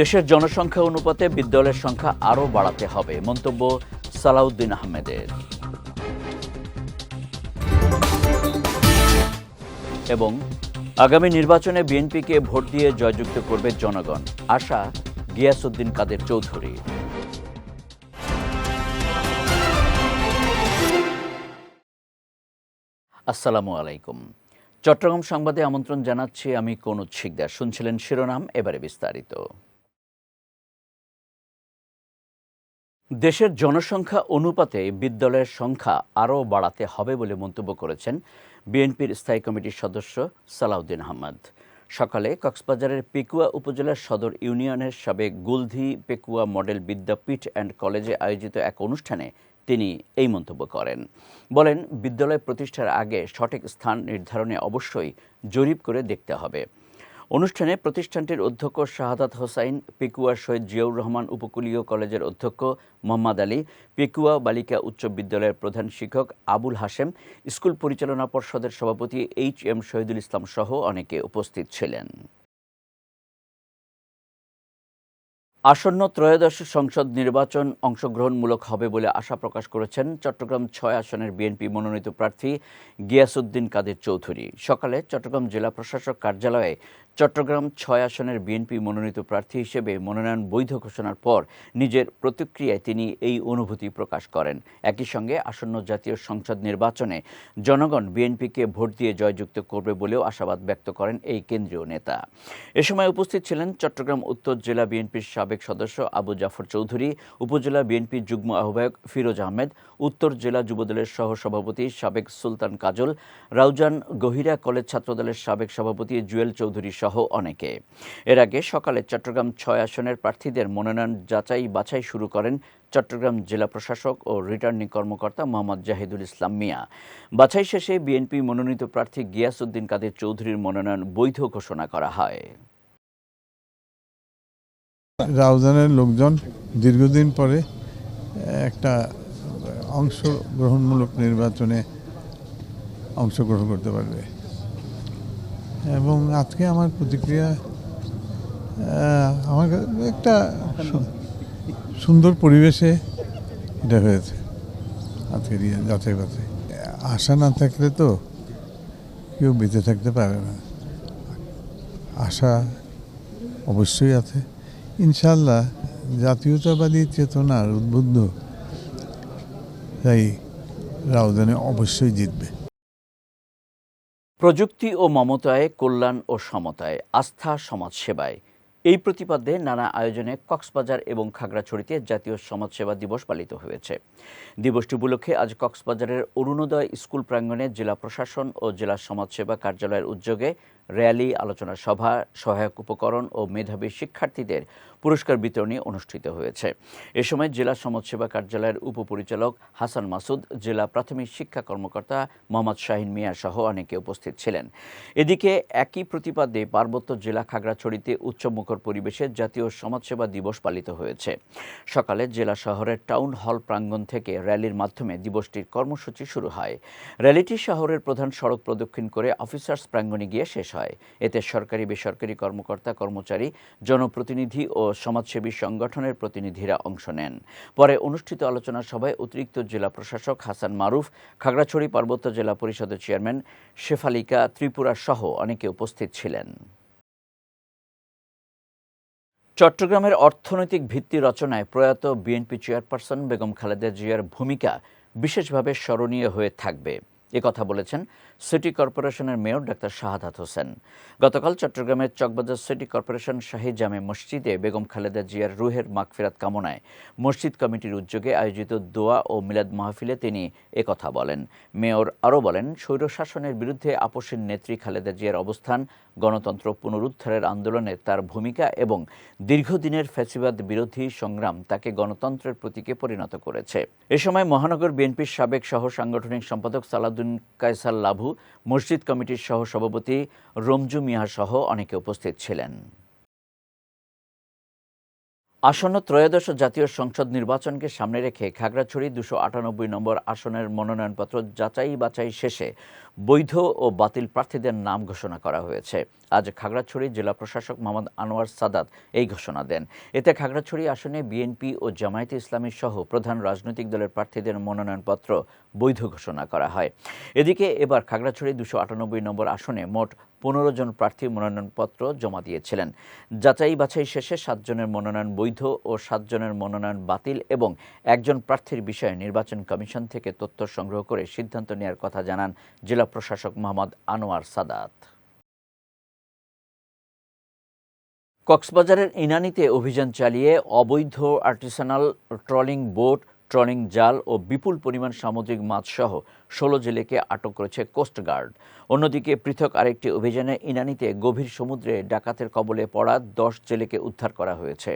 দেশের জনসংখ্যা অনুপাতে বিদ্যালয়ের সংখ্যা আরও বাড়াতে হবে, মন্তব্য সালাউদ্দিন আহমেদের। এবং আগামী নির্বাচনে বিএনপিকে ভোট দিয়ে জয়যুক্ত করবে জনগণ, আশা গিয়াসউদ্দিন কাদের চৌধুরী। আসসালামু আলাইকুম। চট্টগ্রাম সংবাদে আমন্ত্রণ জানাচ্ছি আমি কনুজ শিকদার, শুনছিলেন শিরোনাম, এবারে বিস্তারিত। দেশের জনসংখ্যা অনুপাতে বিদ্যালয়ের সংখ্যা আরও বাড়াতে হবে বলে মন্তব্য করেছেন বিএনপির স্থায়ী কমিটির সদস্য সালাউদ্দিন আহমদ। সকালে কক্সবাজারের পেকুয়া উপজেলার সদর ইউনিয়নের সাবেক Guldhi Pekua model Vidyapith and কলেজে আয়োজিত এক অনুষ্ঠানে তিনি এই মন্তব্য করেন। বলেন, বিদ্যালয় প্রতিষ্ঠার আগে সঠিক স্থান নির্ধারণে অবশ্যই জরিপ করে দেখতে হবে। অনুষ্ঠানে প্রতিষ্ঠানটির অধ্যক্ষ শাহাদাত হোসাইন পেকুয়া শহীদ জিয়াউর রহমান উপকূলীয় কলেজের অধ্যক্ষ মোহাম্মদ আলী, পেকুয়া বালিকা উচ্চ বিদ্যালয়ের প্রধান শিক্ষক আবুল হাশেম, স্কুল পরিচালনা পর্ষদের সভাপতি এইচ এম শহীদুল ইসলাম সহ অনেকে উপস্থিত ছিলেন। আসন্ন ত্রয়োদশ সংসদ নির্বাচন অংশগ্রহণমূলক হবে বলে আশা প্রকাশ করেছেন চট্টগ্রাম ছয় আসনের বিএনপি মনোনীত প্রার্থী গিয়াসউদ্দিন কাদের চৌধুরী। সকালে চট্টগ্রাম জেলা প্রশাসক কার্যালয়ে চট্টগ্রাম ছয় আসনের বিএনপি মনোনীত প্রার্থী হিসেবে মনোনয়ন বৈধ ঘোষণার পর নিজের প্রতিক্রিয়ায় তিনি এই অনুভূতি প্রকাশ করেন। একই সঙ্গে আসন্ন জাতীয় সংসদ নির্বাচনে জনগণ বিএনপিকে ভোট দিয়ে জয়যুক্ত করবে বলেও আশাবাদ ব্যক্ত করেন এই কেন্দ্রীয় নেতা। এ সময় উপস্থিত ছিলেন চট্টগ্রাম উত্তর জেলা বিএনপির সাবেক সদস্য আবু জাফর চৌধুরী, উপজেলা বিএনপির যুগ্ম আহ্বায়ক ফিরোজ আহমেদ, উত্তর জেলা যুবদলের সহ সভাপতি সাবেক সুলতান কাজল, রাউজান গহিরা কলেজ ছাত্রদলের সাবেক সভাপতি জুয়েল চৌধুরী সহ অনেকে। এর আগে সকালে চট্টগ্রাম ছয় আসনের প্রার্থীদের মনোনয়ন যাচাই বাছাই শুরু করেন চট্টগ্রাম জেলা প্রশাসক ও রিটার্নিং কর্মকর্তা মোহাম্মদ জাহিদুল ইসলাম মিয়া। বাছাই শেষে বিএনপি মনোনীত প্রার্থী গিয়াসউদ্দিন কাদের চৌধুরীর মনোনয়ন বৈধ ঘোষণা করা হয়। রাউজানের লোকজন দীর্ঘদিন পরে একটা অংশগ্রহণমূলক নির্বাচনে অংশগ্রহণ করতে পারবে। এবং আজকে আমার প্রতিক্রিয়া আমার একটা সুন্দর পরিবেশে এটা হয়েছে আজকের ইয়ে যাচাই বাছাই। আশা না থাকলে তো কেউ বেঁচে থাকতে পারে না। আশা অবশ্যই আছে। ইনশাল্লাহ জাতীয়তাবাদী চেতনার উদ্বুদ্ধ তাই রাউজানে অবশ্যই জিতবে। প্রযুক্তি ও মমতায়, কল্যাণ ও সমতায়, আস্থা সমাজসেবায়। এই প্রতিপাদ্যে নানা আয়োজনে কক্সবাজার এবং খাগড়াছড়িতে জাতীয় সমাজসেবা দিবস পালিত হয়েছে। দিবসটি উপলক্ষে আজ কক্সবাজারের অরুণোদয় স্কুল প্রাঙ্গণে জেলা প্রশাসন ও জেলা সমাজসেবা কার্যালয়ের উদ্যোগে র্যালি, আলোচনা সভা, সহায়ক উপকরণ ও মেধাবী শিক্ষার্থীদের পুরস্কার বিতরণী অনুষ্ঠিত হয়েছে। এ সময় জেলা সমাজসেবা কার্যালয়ের উপপরিচালক হাসান মাসুদ, জেলা প্রাথমিক শিক্ষা কর্মকর্তা মোহাম্মদ শাহিন মিয়া সহ অনেকে উপস্থিত ছিলেন। এদিকে একই প্রতিপাদ্যে পার্বত্য জেলা খাগড়াছড়িতে উচ্চমুখর পরিবেশে জাতীয় সমাজসেবা দিবস পালিত হয়েছে। সকালে জেলা শহরের টাউন হল প্রাঙ্গণ থেকে র্যালির মাধ্যমে দিবসটির কর্মসূচি শুরু হয়। র্যালিটি শহরের প্রধান সড়ক প্রদক্ষিণ করে অফিসার্স প্রাঙ্গণে গিয়ে শেষ হয়। এতে সরকারি বেসরকারি কর্মকর্তা কর্মচারী জনপ্রতিনিধি ও সমাজসেবী সংগঠনের প্রতিনিধিরা অংশ নেন। পরে অনুষ্ঠিত আলোচনা সভায় অতিরিক্ত জেলা প্রশাসক হাসান মারুফ, খাগড়াছড়ি পার্বত্য জেলা পরিষদের চেয়ারম্যান শেফালিকা ত্রিপুরা সহ অনেকে উপস্থিত ছিলেন। চট্টগ্রামের অর্থনৈতিক ভিত্তি রচনায় প্রয়াত বিএনপি চেয়ারপারসন বেগম খালেদা জিয়ার ভূমিকা বিশেষভাবে স্মরণীয় হয়ে থাকবে। এ কথা বলেছেন সিটি কর্পোরেশনের মেয়র ডাক্তার শাহাদাত হোসেন। গতকাল চট্টগ্রামের চকবাজার সিটি কর্পোরেশন শাহী জামে মসজিদে বেগম খালেদা জিয়ার রুহের মাগফিরাত কামনায় মসজিদ কমিটির উদ্যোগে আয়োজিত দোয়া ও মিলাদ মাহফিলে তিনি একথা বলেন। মেয়র আরও বলেন স্বৈরশাসনের বিরুদ্ধে আপোষের নেত্রী খালেদা জিয়ার অবস্থান, গণতন্ত্র পুনরুদ্ধারের আন্দোলনে তার ভূমিকা এবং দীর্ঘদিনের ফ্যাসিবাদ বিরোধী সংগ্রাম তাকে গণতন্ত্রের প্রতীকে পরিণত করেছে। এ সময় মহানগর বিএনপির সাবেক সহ সাংগঠনিক সম্পাদক সালাউদ্দিন কায়সার লাভু মসজিদ কমিটির সহ সভাপতি রমজু মিয়া সহ অনেকে উপস্থিত ছিলেন। আসন্ন ত্রয়োদশ জাতীয় সংসদ নির্বাচনকে সামনে রেখে খাগড়াছড়ি দুশো আটানব্বই নম্বর আসনের মনোনয়নপত্র যাচাই বাছাই শেষে বৈধ ও বাতিল প্রার্থীদের নাম ঘোষণা করা হয়েছে। আজ খাগড়াছড়ি জেলা প্রশাসক মোহাম্মদ আনোয়ার সাদাত এই ঘোষণা দেন। এতে খাগড়াছড়ি আসনে বিএনপি ও জামায়াতে ইসলামী সহ প্রধান রাজনৈতিক দলের প্রার্থীদের মনোনয়নপত্র বৈধ ঘোষণা করা হয়। এদিকে এবার খাগড়াছড়ি দুশো আটানব্বই নম্বর আসনে মোট পনেরো জন প্রার্থী মনোনয়নপত্র জমা দিয়েছিলেন। যাচাই বাছাই শেষে সাতজনের মনোনয়ন বৈধ ও সাতজনের মনোনয়ন বাতিল এবং একজন প্রার্থীর বিষয়ে নির্বাচন কমিশন থেকে তথ্য সংগ্রহ করে সিদ্ধান্ত নেওয়ার কথা জানান জেলা প্রশাসক মোহাম্মদ আনোয়ার সাদাত। কক্সবাজারের ইনানিতে অভিযান চালিয়ে অবৈধ আর্টিসানাল ট্রলিং বোট ট্রলিং জাল ও বিপুল পরিমাণ সামুদ্রিক মাছসহ ষোলো জেলেকে আটক করেছে কোস্টগার্ড অন্যদিকে পৃথক আরেকটি অভিযানে ইনানিতে গভীর সমুদ্রে ডাকাতের কবলে পড়া দশ জেলেকে উদ্ধার করা হয়েছে।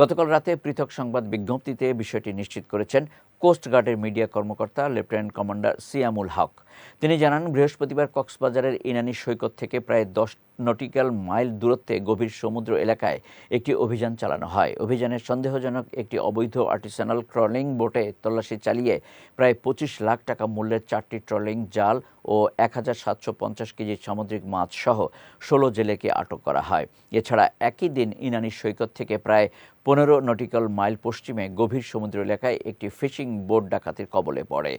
গতকাল রাতে পৃথক সংবাদ বিজ্ঞপ্তিতে বিষয়টি নিশ্চিত করেছেন কোস্টগার্ডের মিডিয়া কর্মকর্তা লেফটেন্যান্ট কমান্ডার সিয়ামুল হক। তিনি জানান, বৃহস্পতিবার কক্সবাজারের ইনানি সৈকত থেকে প্রায় দশ নটিক্যাল মাইল দূরত্বে গভীর সমুদ্র এলাকায় একটি অভিযান চালানো হয়। অভিযানের সন্দেহজনক একটি অবৈধ আর্টিসানাল ট্রলিং বোটে তল্লাশি চালিয়ে প্রায় পঁচিশ লাখ টাকা মূল্যের চারটি ট্রলিং জাল ও এক হাজার সাতশো পঞ্চাশ কেজি সামুদ্রিক মাছ সহ ষোলো জেলেকে আটক করা হয়। এছাড়া একই দিন ইনানি সৈকত থেকে প্রায় পনেরো নটিক্যাল মাইল পশ্চিমে গভীর সমুদ্র এলাকায় একটি ফিশিং বোট ডাকাতির কবলে পড়ে।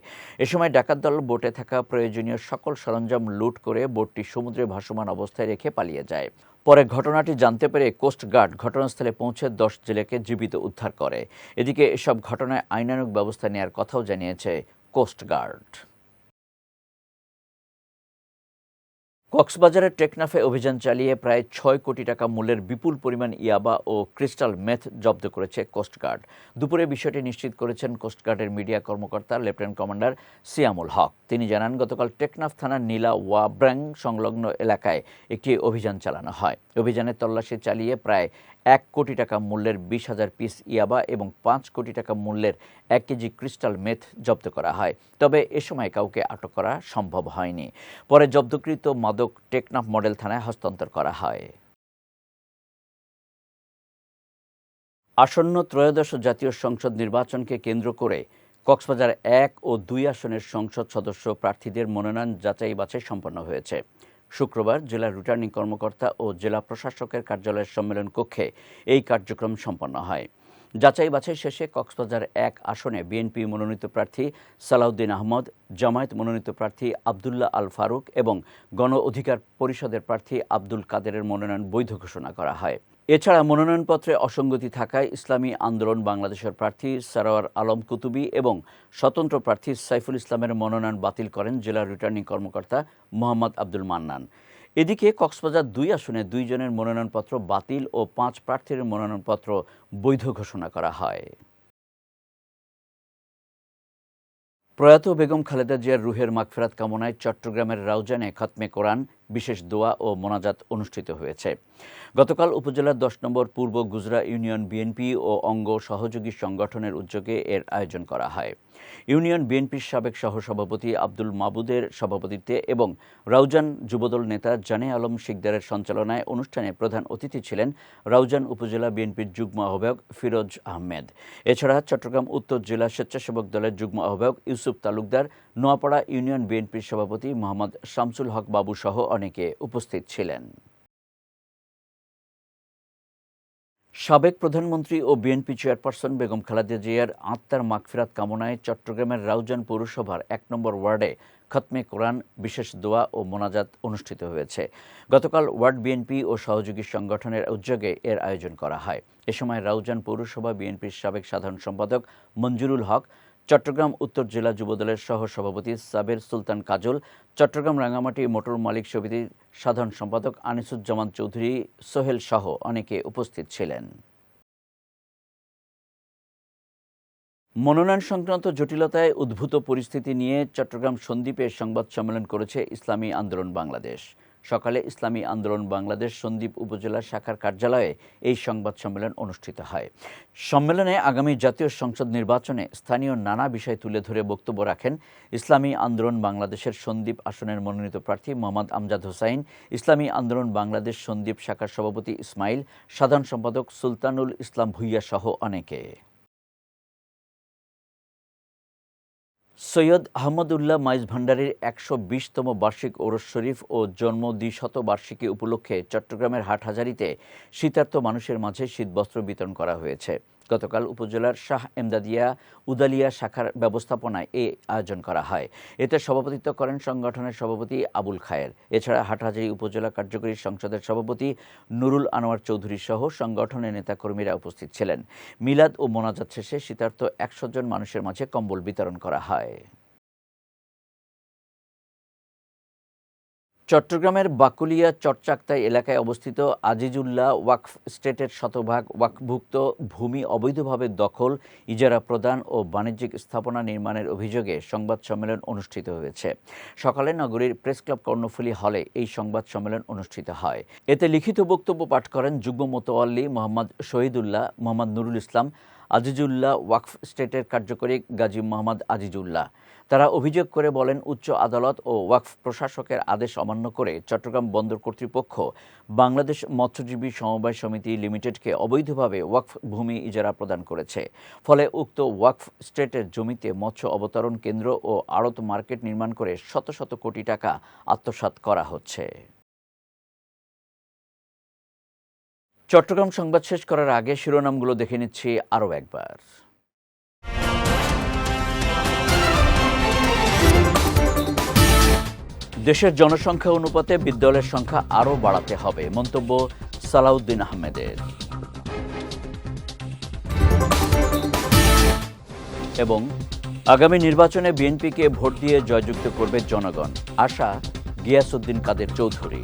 এ সময় ডাকাত দল বোটে থাকা প্রয়োজনীয় সকল সরঞ্জাম লুট করে বোটটি সমুদ্রে ভাসমান অবস্থায় রেখে পালিয়ে যায়। পরে ঘটনাটি জানতে পেরে কোস্টগার্ড ঘটনাস্থলে পৌঁছে দশ জেলেকে জীবিত উদ্ধার করে। এদিকে এসব ঘটনায় আইনানুক ব্যবস্থা নেওয়ার কথাও জানিয়েছে কোস্টগার্ড কক্সবাজারের টেকনাফে অভিযান চালিয়ে প্রায় ছয় কোটি টাকা মূল্যের বিপুল পরিমাণ ইয়াবা ও ক্রিস্টাল মেথ জব্দ করেছে কোস্টগার্ড দুপুরে বিষয়টি নিশ্চিত করেছেন কোস্টগার্ডের মিডিয়া কর্মকর্তা লেফটেন্যান্ট কমান্ডার সিয়ামুল হক। তিনি জানান, গতকাল টেকনাফ থানার নীলা ওয়াব্রাং সংলগ্ন এলাকায় একটি অভিযান চালানো হয়। অভিযানের তল্লাশি চালিয়ে প্রায় এক কোটি টাকা মূল্যের বিশ হাজার পিস ইয়াবা এবং পাঁচ কোটি টাকা মূল্যের এক কেজি ক্রিস্টাল মেথ জব্দ করা হয়। তবে এ সময় কাউকে আটক করা সম্ভব হয়নি। পরে জব্দকৃত মাদক টেকনাফ মডেল থানায় হস্তান্তর করা হয়। আসন্ন ত্রয়োদশ জাতীয় সংসদ নির্বাচনকে কেন্দ্র করে কক্সবাজার এক ও দুই আসনের সংসদ সদস্য প্রার্থীদের মনোনয়ন যাচাই বাছাই সম্পন্ন হয়েছে। শুক্রবার জেলা রিটার্নিং কর্মকর্তা ও জেলা প্রশাসকের কার্যালয়ের সম্মেলন কক্ষে এই কার্যক্রম সম্পন্ন হয়। যাচাই বাছাই শেষে কক্সবাজার এক আসনে বিএনপি মনোনীত প্রার্থী সালাউদ্দিন আহমদ, জামায়াত মনোনীত প্রার্থী আবদুল্লাহ আল ফারুক এবং গণ অধিকার পরিষদের প্রার্থী আব্দুল কাদেরের মনোনয়ন বৈধ ঘোষণা করা হয়। এছাড়া মনোনয়নপত্রে অসঙ্গতি থাকায় ইসলামী আন্দোলন বাংলাদেশের প্রার্থী সারোয়ার আলম কুতুবি এবং স্বতন্ত্র প্রার্থী সাইফুল ইসলামের মনোনয়ন বাতিল করেন জেলা রিটার্নিং কর্মকর্তা মোহাম্মদ আব্দুল মান্নান। এদিকে কক্সবাজার দুই আসনে দুইজনের মনোনয়নপত্র বাতিল ও পাঁচ প্রার্থীর মনোনয়নপত্র বৈধ ঘোষণা করা হয়। প্রয়াত বেগম খালেদা জিয়ার রুহের মাগফেরাত কামনায় চট্টগ্রামের রাউজানে খতমে কোরআন বিশেষ দোয়া ও মোনাজাত অনুষ্ঠিত হয়েছে। গতকাল উপজেলার দশ নম্বর পূর্ব গুজরা ইউনিয়ন বিএনপি ও অঙ্গ সহযোগী সংগঠনের উদ্যোগে এর আয়োজন করা হয়। ইউনিয়ন বিএনপির সাবেক সহসভাপতি আব্দুল মাবুদের সভাপতিত্বে এবং রাউজান যুবদল নেতা জানে আলম শিকদারের সঞ্চালনায় অনুষ্ঠানে প্রধান অতিথি ছিলেন রাউজান উপজেলা বিএনপির যুগ্ম আহ্বায়ক ফিরোজ আহমেদ। এছাড়া চট্টগ্রাম উত্তর জেলা স্বেচ্ছাসেবক দলের যুগ্ম আহ্বায়ক ইউসুফ তালুকদার, নোয়াপাড়া ইউনিয়ন বিএনপির সভাপতি মোহাম্মদ শামসুল হক বাবু সহ অনেকে উপস্থিত ছিলেন। সাবেক প্রধানমন্ত্রী ও বিএনপি চেয়ারপারসন বেগম খালেদা জিয়ার আত্মার মাগফিরাত কামনায় চট্টগ্রামের রাউজান পৌরসভার এক নম্বর ওয়ার্ডে খতমে কোরআন, বিশেষ দোয়া ও মোনাজাত অনুষ্ঠিত হয়েছে। গতকাল ওয়ার্ড বিএনপি ও সহযোগী সংগঠনের উদ্যোগে এর আয়োজন করা হয়। এ সময় রাউজান পৌরসভা বিএনপির সাবেক সাধারণ সম্পাদক মঞ্জুরুল হক চট্টগ্রাম উত্তর জেলা যুবদলের সহ সভাপতি সাবের সুলতান কাজল, চট্টগ্রাম রাঙামাটি মোটর মালিক সমিতির সাধারণ সম্পাদক আনিসুজ্জামান চৌধুরী, সোহেল সহ অনেকে উপস্থিত ছিলেন। মনোনয়ন সংক্রান্ত জটিলতায় উদ্ভূত পরিস্থিতি নিয়ে চট্টগ্রাম সন্দ্বীপে সংবাদ সম্মেলন করেছে ইসলামী আন্দোলন বাংলাদেশ। সকালে ইসলামী আন্দোলন বাংলাদেশ সন্দ্বীপ উপজেলা শাখার কার্যালয়ে এই সংবাদ সম্মেলন অনুষ্ঠিত হয়। সম্মেলনে আগামী জাতীয় সংসদ নির্বাচনে স্থানীয় নানা বিষয় তুলে ধরে বক্তব্য রাখেন ইসলামী আন্দোলন বাংলাদেশের সন্দ্বীপ আসনের মনোনীত প্রার্থী মোহাম্মদ আমজাদ হোসাইন, ইসলামী আন্দোলন বাংলাদেশ সন্দ্বীপ শাখার সভাপতি ইসমাইল, সাধারণ সম্পাদক সুলতানুল ইসলাম ভুইয়া সহ অনেকে। সৈয়দ আহমদুল্লাহ মাইজ ভান্ডারের একশো বিশতম বার্ষিক ওরস শরীফ ও জন্ম দ্বিশত বার্ষিকী উপলক্ষে চট্টগ্রামের হাটহাজারিতে শীতার্ত মানুষের মাঝে শীতবস্ত্র বিতরণ করা হয়েছে। গতকাল উপজেলার শাহ এমদাদিয়া উদালিয়া শাখার ব্যবস্থাপনায় এই আয়োজন করা হয়। এতে সভাপতিত্ব করেন সংগঠনের সভাপতি আবুল খায়ের। এছাড়া হাটহাজারী উপজেলা কার্যকরী সংসদের সভাপতি নুরুল আনোয়ার চৌধুরী সহ সংগঠনের নেতাকর্মীরা উপস্থিত ছিলেন। মিলাদ ও মোনাজাত শেষে শীতার্থ একশো জন মানুষের মাঝে কম্বল বিতরণ করা হয়। চট্টগ্রামের বাকুলিয়া চটচাক্তাই এলাকায় অবস্থিত আজিজুল্লাহ ওয়াকফ স্টেটের শতভাগ ওয়াকভুক্ত ভূমি অবৈধভাবে দখল, ইজারা প্রদান ও বাণিজ্যিক স্থাপনা নির্মাণের অভিযোগে সংবাদ সম্মেলন অনুষ্ঠিত হয়েছে। সকালে নগরীর প্রেস ক্লাব কর্ণফুলী হলে এই সংবাদ সম্মেলন অনুষ্ঠিত হয়। এতে লিখিত বক্তব্য পাঠ করেন যুগ্ম মোতোয়াল্লি মোহাম্মদ শহীদুল্লাহ, মোহাম্মদ নুরুল ইসলাম আজিজুল্লাহ ওয়াকফ স্টেটের কার্যকরী গাজী মোহাম্মদ আজিজুল্লাহ। তারা অভিযোগ করে বলেন, উচ্চ আদালত ও ওয়াকফ প্রশাসকের আদেশ অমান্য করে চট্টগ্রাম বন্দর কর্তৃপক্ষ বাংলাদেশ মৎস্যজীবী সমবায় সমিতি লিমিটেডকে অবৈধভাবে ওয়াকফ ভূমি ইজারা প্রদান করেছে। ফলে উক্ত ওয়াকফ স্টেটের জমিতে মৎস্য অবতরণ কেন্দ্র ও আড়ত মার্কেট নির্মাণ করে শত শত কোটি টাকা আত্মসাৎ করা হচ্ছে। চট্টগ্রাম সংবাদ শেষ করার আগে শিরোনামগুলো দেখে নিচ্ছি আরও একবার। দেশের জনসংখ্যা অনুপাতে বিদ্যালয়ের সংখ্যা আরও বাড়াতে হবে, মন্তব্য সালাউদ্দিন আহমেদের। এবং আগামী নির্বাচনে বিএনপিকে ভোট দিয়ে জয়যুক্ত করবে জনগণ, আশা গিয়াসউদ্দিন কাদের চৌধুরী।